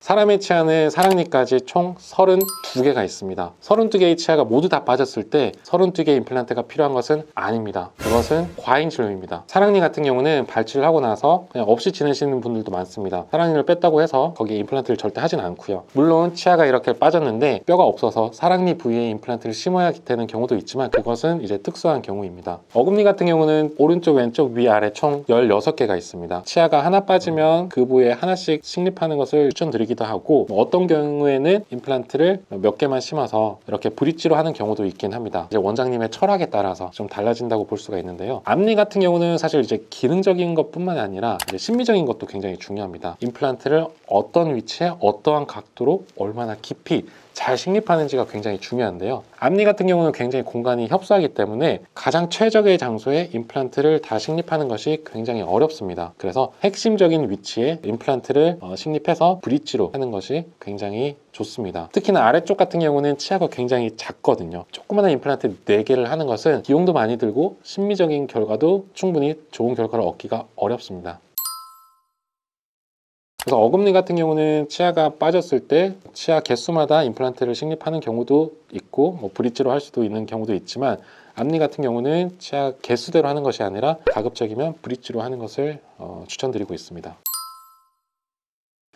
사람의 치아는 사랑니까지 총 32개가 있습니다. 32개의 치아가 모두 다 빠졌을 때 32개의 임플란트가 필요한 것은 아닙니다. 그것은 과잉 진료입니다. 사랑니 같은 경우는 발치를 하고 나서 그냥 없이 지내시는 분들도 많습니다. 사랑니를 뺐다고 해서 거기에 임플란트를 절대 하진 않고요. 물론 치아가 이렇게 빠졌는데 뼈가 없어서 사랑니 부위에 임플란트를 심어야 되는 경우도 있지만 그것은 이제 특수한 경우입니다. 어금니 같은 경우는 오른쪽, 왼쪽, 위, 아래 총 16개가 있습니다. 치아가 하나 빠지면 그 부위에 하나씩 식립하는 것을 추천드리 기도 하고 뭐 어떤 경우에는 임플란트를 몇 개만 심어서 이렇게 브릿지로 하는 경우도 있긴 합니다. 이제 원장님의 철학에 따라서 좀 달라진다고 볼 수가 있는데요. 앞니 같은 경우는 사실 이제 기능적인 것뿐만 아니라 심미적인 것도 굉장히 중요합니다. 임플란트를 어떤 위치에 어떠한 각도로 얼마나 깊이 잘 식립하는지가 굉장히 중요한데요. 앞니 같은 경우는 굉장히 공간이 협소하기 때문에 가장 최적의 장소에 임플란트를 다 식립하는 것이 굉장히 어렵습니다. 그래서 핵심적인 위치에 임플란트를 어, 식립해서 브릿지로 하는 것이 굉장히 좋습니다. 특히나 아래쪽 같은 경우는 치아가 굉장히 작거든요. 조그마한 임플란트 4개를 하는 것은 비용도 많이 들고 심미적인 결과도 충분히 좋은 결과를 얻기가 어렵습니다. 그래서 어금니 같은 경우는 치아가 빠졌을 때 치아 개수마다 임플란트를 식립하는 경우도 있고 뭐 브릿지로 할 수도 있는 경우도 있지만 앞니 같은 경우는 치아 개수대로 하는 것이 아니라 가급적이면 브릿지로 하는 것을 어, 추천드리고 있습니다.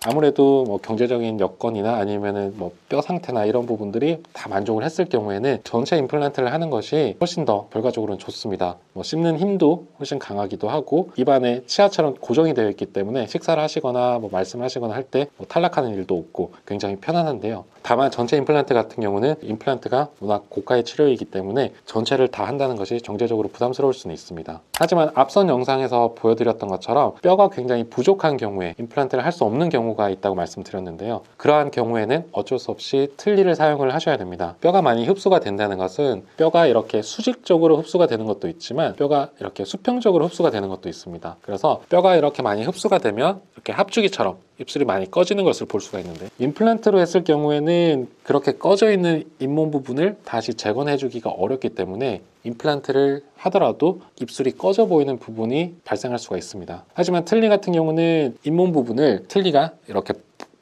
아무래도 뭐 경제적인 여건이나 아니면은 뭐 뼈 상태나 이런 부분들이 다 만족을 했을 경우에는 전체 임플란트를 하는 것이 훨씬 더 결과적으로는 좋습니다. 뭐 씹는 힘도 훨씬 강하기도 하고 입안에 치아처럼 고정이 되어 있기 때문에 식사를 하시거나 뭐 말씀을 하시거나 할 때 뭐 탈락하는 일도 없고 굉장히 편안한데요. 다만 전체 임플란트 같은 경우는 임플란트가 워낙 고가의 치료이기 때문에 전체를 다 한다는 것이 경제적으로 부담스러울 수는 있습니다. 하지만 앞선 영상에서 보여드렸던 것처럼 뼈가 굉장히 부족한 경우에 임플란트를 할 수 없는 경우가 있다고 말씀드렸는데요. 그러한 경우에는 어쩔 수 없이 틀니를 사용을 하셔야 됩니다. 뼈가 많이 흡수가 된다는 것은 뼈가 이렇게 수직적으로 흡수가 되는 것도 있지만 뼈가 이렇게 수평적으로 흡수가 되는 것도 있습니다. 그래서 뼈가 이렇게 많이 흡수가 되면 이렇게 합주기처럼 입술이 많이 꺼지는 것을 볼 수가 있는데 임플란트로 했을 경우에는 그렇게 꺼져 있는 잇몸 부분을 다시 재건해 주기가 어렵기 때문에 임플란트를 하더라도 입술이 꺼져 보이는 부분이 발생할 수가 있습니다. 하지만 틀니 같은 경우는 잇몸 부분을 틀니가 이렇게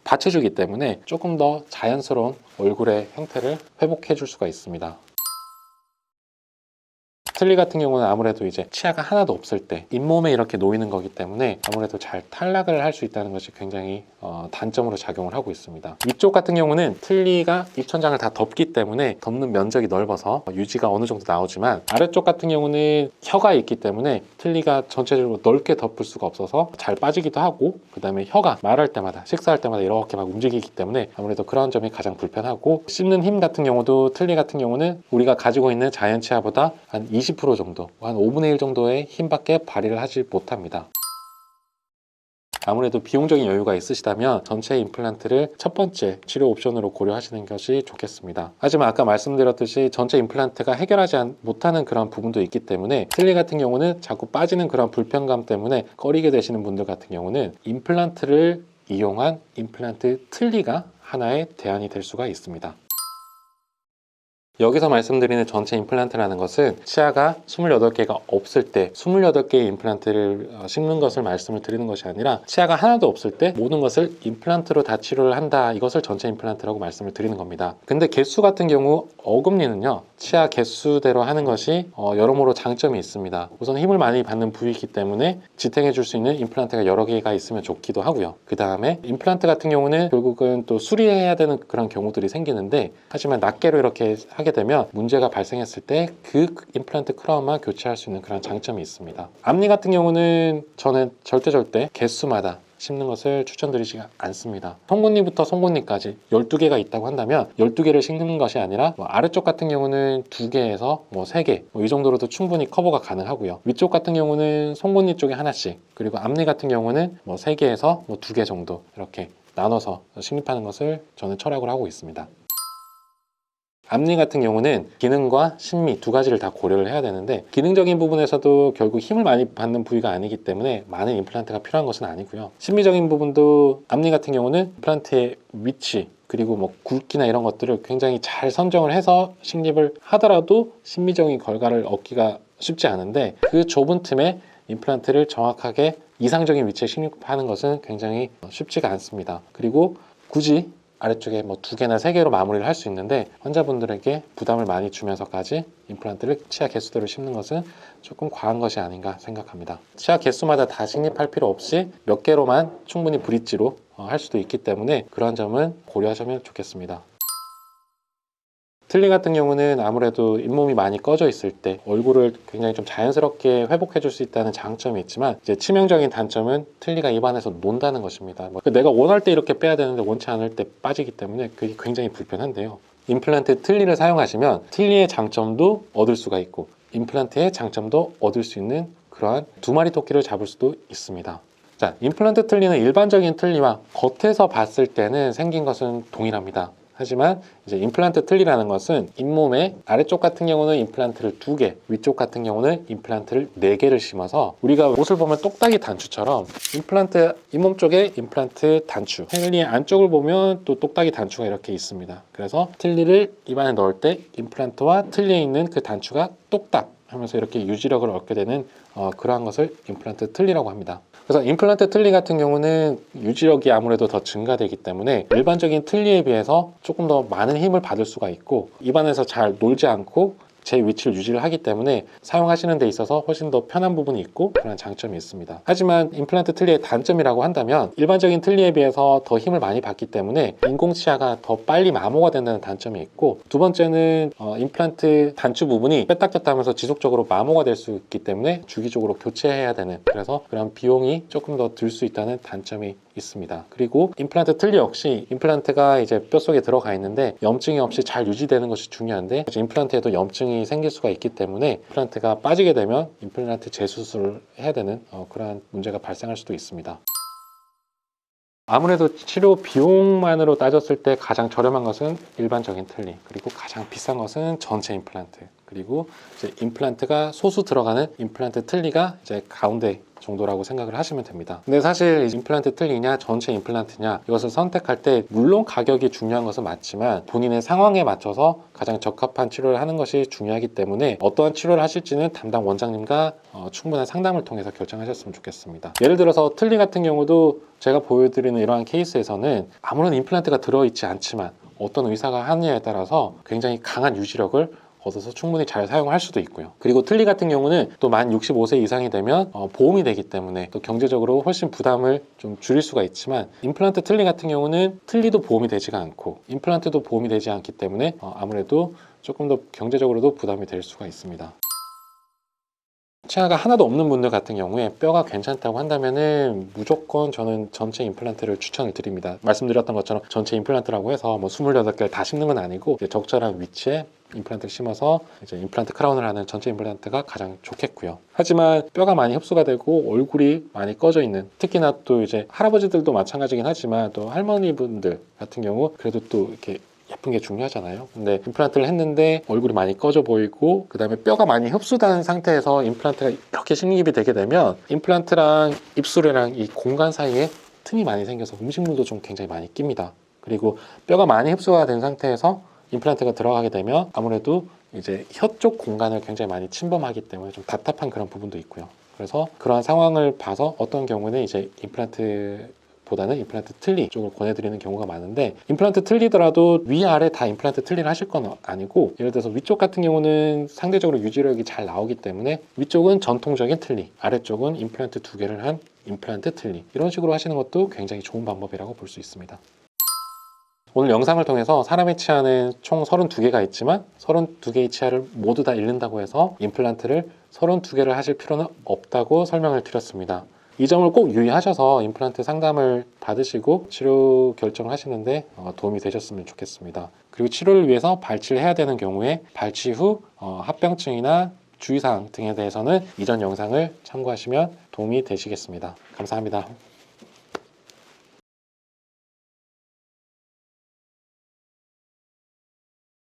받쳐주기 때문에 조금 더 자연스러운 얼굴의 형태를 회복해 줄 수가 있습니다. 틀니 같은 경우는 아무래도 이제 치아가 하나도 없을 때 잇몸에 이렇게 놓이는 거기 때문에 아무래도 잘 탈락을 할 수 있다는 것이 굉장히 어, 단점으로 작용을 하고 있습니다. 위쪽 같은 경우는 틀니가 입천장을 다 덮기 때문에 덮는 면적이 넓어서 유지가 어느 정도 나오지만 아래쪽 같은 경우는 혀가 있기 때문에 틀니가 전체적으로 넓게 덮을 수가 없어서 잘 빠지기도 하고 그 다음에 혀가 말할 때마다 식사할 때마다 이렇게 막 움직이기 때문에 아무래도 그런 점이 가장 불편하고 씹는 힘 같은 경우도 틀니 같은 경우는 우리가 가지고 있는 자연 치아보다 한20% 정도, 한 5분의 1 정도의 힘밖에 발휘를 하지 못합니다. 아무래도 비용적인 여유가 있으시다면 전체 임플란트를 첫 번째 치료 옵션으로 고려하시는 것이 좋겠습니다. 하지만 아까 말씀드렸듯이 전체 임플란트가 해결하지 않- 못하는 그런 부분도 있기 때문에 틀니 같은 경우는 자꾸 빠지는 그런 불편감 때문에 꺼리게 되시는 분들 같은 경우는 임플란트를 이용한 임플란트 틀니가 하나의 대안이 될 수가 있습니다. 여기서 말씀드리는 전체 임플란트라는 것은 치아가 28개가 없을 때 28개의 임플란트를 어, 심는 것을 말씀을 드리는 것이 아니라 치아가 하나도 없을 때 모든 것을 임플란트로 다 치료를 한다. 이것을 전체 임플란트라고 말씀을 드리는 겁니다. 근데 개수 같은 경우 어금니는요 치아 개수대로 하는 것이 어, 여러모로 장점이 있습니다. 우선 힘을 많이 받는 부위이기 때문에 지탱해 줄 수 있는 임플란트가 여러 개가 있으면 좋기도 하고요. 그 다음에 임플란트 같은 경우는 결국은 또 수리해야 되는 그런 경우들이 생기는데 하지만 낱개로 이렇게 하게 되면 문제가 발생했을 때 그 임플란트 크라운만 교체할 수 있는 그런 장점이 있습니다. 앞니 같은 경우는 저는 절대 절대 개수마다 심는 것을 추천드리지 않습니다. 송곳니부터 송곳니까지 12개가 있다고 한다면 12개를 심는 것이 아니라 뭐 아래쪽 같은 경우는 2개에서 뭐 3개 뭐 이 정도로도 충분히 커버가 가능하고요. 위쪽 같은 경우는 송곳니 쪽에 하나씩 그리고 앞니 같은 경우는 뭐 3개에서 뭐 2개 정도 이렇게 나눠서 식립하는 것을 저는 철학을 하고 있습니다. 앞니 같은 경우는 기능과 심미 두 가지를 다 고려를 해야 되는데 기능적인 부분에서도 결국 힘을 많이 받는 부위가 아니기 때문에 많은 임플란트가 필요한 것은 아니고요. 심미적인 부분도 앞니 같은 경우는 임플란트의 위치 그리고 뭐 굵기나 이런 것들을 굉장히 잘 선정을 해서 식립을 하더라도 심미적인 결과를 얻기가 쉽지 않은데 그 좁은 틈에 임플란트를 정확하게 이상적인 위치에 식립하는 것은 굉장히 쉽지가 않습니다. 그리고 굳이 아래쪽에 뭐 두 개나 세 개로 마무리를 할 수 있는데 환자분들에게 부담을 많이 주면서까지 임플란트를 치아 개수대로 심는 것은 조금 과한 것이 아닌가 생각합니다. 치아 개수마다 다 식립할 필요 없이 몇 개로만 충분히 브릿지로 어, 할 수도 있기 때문에 그러한 점은 고려하시면 좋겠습니다. 틀니 같은 경우는 아무래도 잇몸이 많이 꺼져 있을 때 얼굴을 굉장히 좀 자연스럽게 회복해 줄 수 있다는 장점이 있지만 이제 치명적인 단점은 틀니가 입안에서 논다는 것입니다. 뭐 내가 원할 때 이렇게 빼야 되는데 원치 않을 때 빠지기 때문에 그게 굉장히 불편한데요. 임플란트 틀니를 사용하시면 틀니의 장점도 얻을 수가 있고 임플란트의 장점도 얻을 수 있는 그러한 두 마리 토끼를 잡을 수도 있습니다. 자, 임플란트 틀니는 일반적인 틀니와 겉에서 봤을 때는 생긴 것은 동일합니다. 하지만 이제 임플란트 틀니라는 것은 잇몸의 아래쪽 같은 경우는 임플란트를 두 개, 위쪽 같은 경우는 임플란트를 네 개를 심어서 우리가 옷을 보면 똑딱이 단추처럼 임플란트 잇몸 쪽에 임플란트 단추, 틀니 안쪽을 보면 또 똑딱이 단추가 이렇게 있습니다. 그래서 틀니를 입안에 넣을 때 임플란트와 틀니에 있는 그 단추가 똑딱 하면서 이렇게 유지력을 얻게 되는 어, 그러한 것을 임플란트 틀니라고 합니다. 그래서 임플란트 틀니 같은 경우는 유지력이 아무래도 더 증가되기 때문에 일반적인 틀니에 비해서 조금 더 많은 힘을 받을 수가 있고 입안에서 잘 놀지 않고 제 위치를 유지를 하기 때문에 사용하시는 데 있어서 훨씬 더 편한 부분이 있고 그런 장점이 있습니다. 하지만 임플란트 틀니의 단점이라고 한다면 일반적인 틀니에 비해서 더 힘을 많이 받기 때문에 인공치아가 더 빨리 마모가 된다는 단점이 있고 두 번째는 어, 임플란트 단추 부분이 뺐다 꼈다 하면서 지속적으로 마모가 될 수 있기 때문에 주기적으로 교체해야 되는 그래서 그런 비용이 조금 더 들 수 있다는 단점이 있습니다. 그리고 임플란트 틀니 역시 임플란트가 이제 뼛속에 들어가 있는데 염증이 없이 잘 유지되는 것이 중요한데 임플란트에도 염증이 생길 수가 있기 때문에 임플란트가 빠지게 되면 임플란트 재수술을 해야 되는 어, 그러한 문제가 발생할 수도 있습니다. 아무래도 치료 비용만으로 따졌을 때 가장 저렴한 것은 일반적인 틀니 그리고 가장 비싼 것은 전체 임플란트 그리고 이제 임플란트가 소수 들어가는 임플란트 틀니가 이제 가운데 정도라고 생각을 하시면 됩니다. 근데 사실 임플란트 틀니냐 전체 임플란트냐 이것을 선택할 때 물론 가격이 중요한 것은 맞지만 본인의 상황에 맞춰서 가장 적합한 치료를 하는 것이 중요하기 때문에 어떠한 치료를 하실지는 담당 원장님과 어, 충분한 상담을 통해서 결정하셨으면 좋겠습니다. 예를 들어서 틀니 같은 경우도 제가 보여드리는 이러한 케이스에서는 아무런 임플란트가 들어있지 않지만 어떤 의사가 하느냐에 따라서 굉장히 강한 유지력을 얻어서 충분히 잘 사용할 수도 있고요. 그리고 틀니 같은 경우는 또 만 65세 이상이 되면 어, 보험이 되기 때문에 또 경제적으로 훨씬 부담을 좀 줄일 수가 있지만 임플란트 틀니 같은 경우는 틀니도 보험이 되지가 않고 임플란트도 보험이 되지 않기 때문에 어, 아무래도 조금 더 경제적으로도 부담이 될 수가 있습니다. 치아가 하나도 없는 분들 같은 경우에 뼈가 괜찮다고 한다면은 무조건 저는 전체 임플란트를 추천을 드립니다. 말씀드렸던 것처럼 전체 임플란트라고 해서 뭐 28개를 다 심는 건 아니고 적절한 위치에 임플란트를 심어서 이제 임플란트 크라운을 하는 전체 임플란트가 가장 좋겠고요. 하지만 뼈가 많이 흡수가 되고 얼굴이 많이 꺼져 있는 특히나 또 이제 할아버지들도 마찬가지긴 하지만 또 할머니분들 같은 경우 그래도 또 이렇게 예쁜 게 중요하잖아요. 근데 임플란트를 했는데 얼굴이 많이 꺼져 보이고 그다음에 뼈가 많이 흡수된 상태에서 임플란트가 이렇게 식립이 되게 되면 임플란트랑 입술이랑 이 공간 사이에 틈이 많이 생겨서 음식물도 좀 굉장히 많이 낍니다. 그리고 뼈가 많이 흡수가 된 상태에서 임플란트가 들어가게 되면 아무래도 이제 혀 쪽 공간을 굉장히 많이 침범하기 때문에 좀 답답한 그런 부분도 있고요. 그래서 그러한 상황을 봐서 어떤 경우는 이제 임플란트 보다는 임플란트 틀니 쪽을 권해드리는 경우가 많은데 임플란트 틀리더라도 위아래 다 임플란트 틀니를 하실 건 아니고 예를 들어서 위쪽 같은 경우는 상대적으로 유지력이 잘 나오기 때문에 위쪽은 전통적인 틀니 아래쪽은 임플란트 두 개를 한 임플란트 틀니 이런 식으로 하시는 것도 굉장히 좋은 방법이라고 볼 수 있습니다. 오늘 영상을 통해서 사람의 치아는 총 32개가 있지만 32개의 치아를 모두 다 잃는다고 해서 임플란트를 32개를 하실 필요는 없다고 설명을 드렸습니다. 이 점을 꼭 유의하셔서 임플란트 상담을 받으시고 치료 결정을 하시는데 어, 도움이 되셨으면 좋겠습니다. 그리고 치료를 위해서 발치를 해야 되는 경우에 발치 후 어, 합병증이나 주의사항 등에 대해서는 이전 영상을 참고하시면 도움이 되시겠습니다. 감사합니다.